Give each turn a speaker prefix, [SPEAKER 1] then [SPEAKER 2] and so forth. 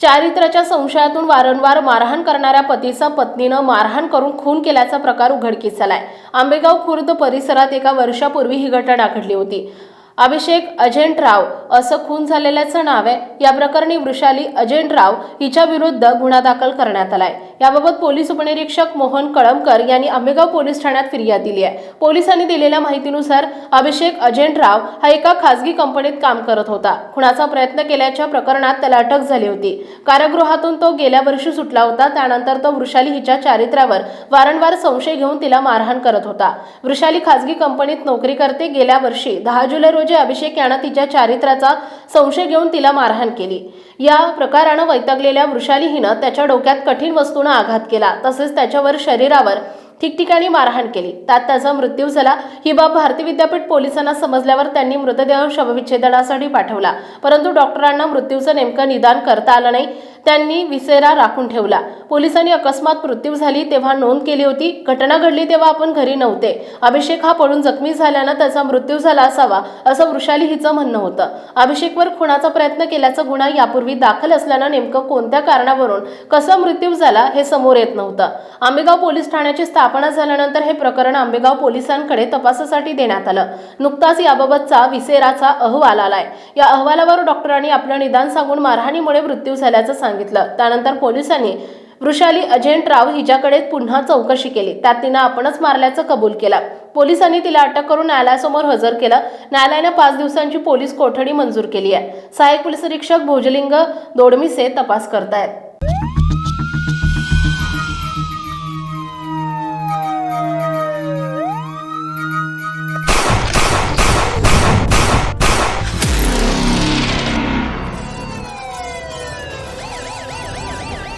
[SPEAKER 1] चारित्र्याच्या संशयातून वारंवार मारहाण करणाऱ्या पतीचा पत्नीनं मारहाण करून खून केल्याचा प्रकार उघडकीस आलाय. आंबेगाव खुर्द परिसरात एका वर्षापूर्वी ही घटना घडली होती. अभिषेक अजेंटराव असं खून झालेल्याचं नाव आहे. या प्रकरणी वृषाली अजेंटराव हिच्या विरुद्ध गुन्हा दाखल करण्यात आलाय. याबाबत पोलीस उपनिरीक्षक मोहन कळमकर यांनी आंबेगाव पोलीस ठाण्यात फिर्याद दिली आहे. पोलिसांनी दिलेल्या माहितीनुसार अभिषेक अजेंटराव हा एका खासगी कंपनीत काम करत होता. खुणाचा प्रयत्न केल्याच्या प्रकरणात त्याला अटक झाली होती. कारागृहातून तो गेल्या वर्षी सुटला होता. त्यानंतर तो वृषाली हिच्या चारित्र्यावर वारंवार संशय घेऊन तिला मारहाण करत होता. वृषाली खासगी कंपनीत नोकरी करते. गेल्या वर्षी दहा जुलै रोजी अभिषेक यानं तिच्या चारित्र्याचा संशय घेऊन तिला मारहाण केली. या प्रकारानं वैतागलेल्या वृषाली हिनं त्याच्या डोक्यात कठीण वस्तूनं आघात केला. तसेच त्याच्यावर शरीरावर ठिकठिकाणी मारहाण केली. त्यात त्याचा मृत्यू झाला. ही बाब भारती विद्यापीठ पोलिसांना समजल्यावर त्यांनी मृतदेह शवविच्छेदनासाठी पाठवला. परंतु डॉक्टरांना मृत्यूचं नेमकं निदान करता आलं नाही. त्यांनी विसेरा राखून ठेवला. पोलिसांनी अकस्मात मृत्यू झाली तेव्हा नोंद केली होती. घटना घडली तेव्हा आपण घरी नव्हते. अभिषेक हा पडून जखमी झाल्यानं त्याचा मृत्यू झाला असावा असं वृषाली हिचं म्हणणं होतं. अभिषेकवर खुणाचा प्रयत्न केल्याचा गुन्हा यापूर्वी दाखल असल्यानं नेमकं कोणत्या कारणावरून कसा मृत्यू झाला हे समोर येत नव्हतं. आंबेगाव पोलीस ठाण्याची स्थापना झाल्यानंतर हे प्रकरण आंबेगाव पोलिसांकडे तपासासाठी देण्यात आलं. नुकताच याबाबतचा विसेराचा अहवाल आलाय. या अहवालावर डॉक्टरांनी आपलं निदान सांगून मारहाणीमुळे मृत्यू झाल्याचं सांगितलं. त्यानंतर पोलिसांनी वृषाली अजेंटराव हिच्याकडे पुन्हा चौकशी केली. त्यात तिनं आपणच मारल्याचं कबूल केलं. पोलिसांनी तिला अटक करून न्यायालयासमोर हजर केलं. न्यायालयानं पाच दिवसांची पोलीस कोठडी मंजूर केली आहे. सहाय्यक पोलीस निरीक्षक भोजलिंग दोडमिसे तपास करतायत.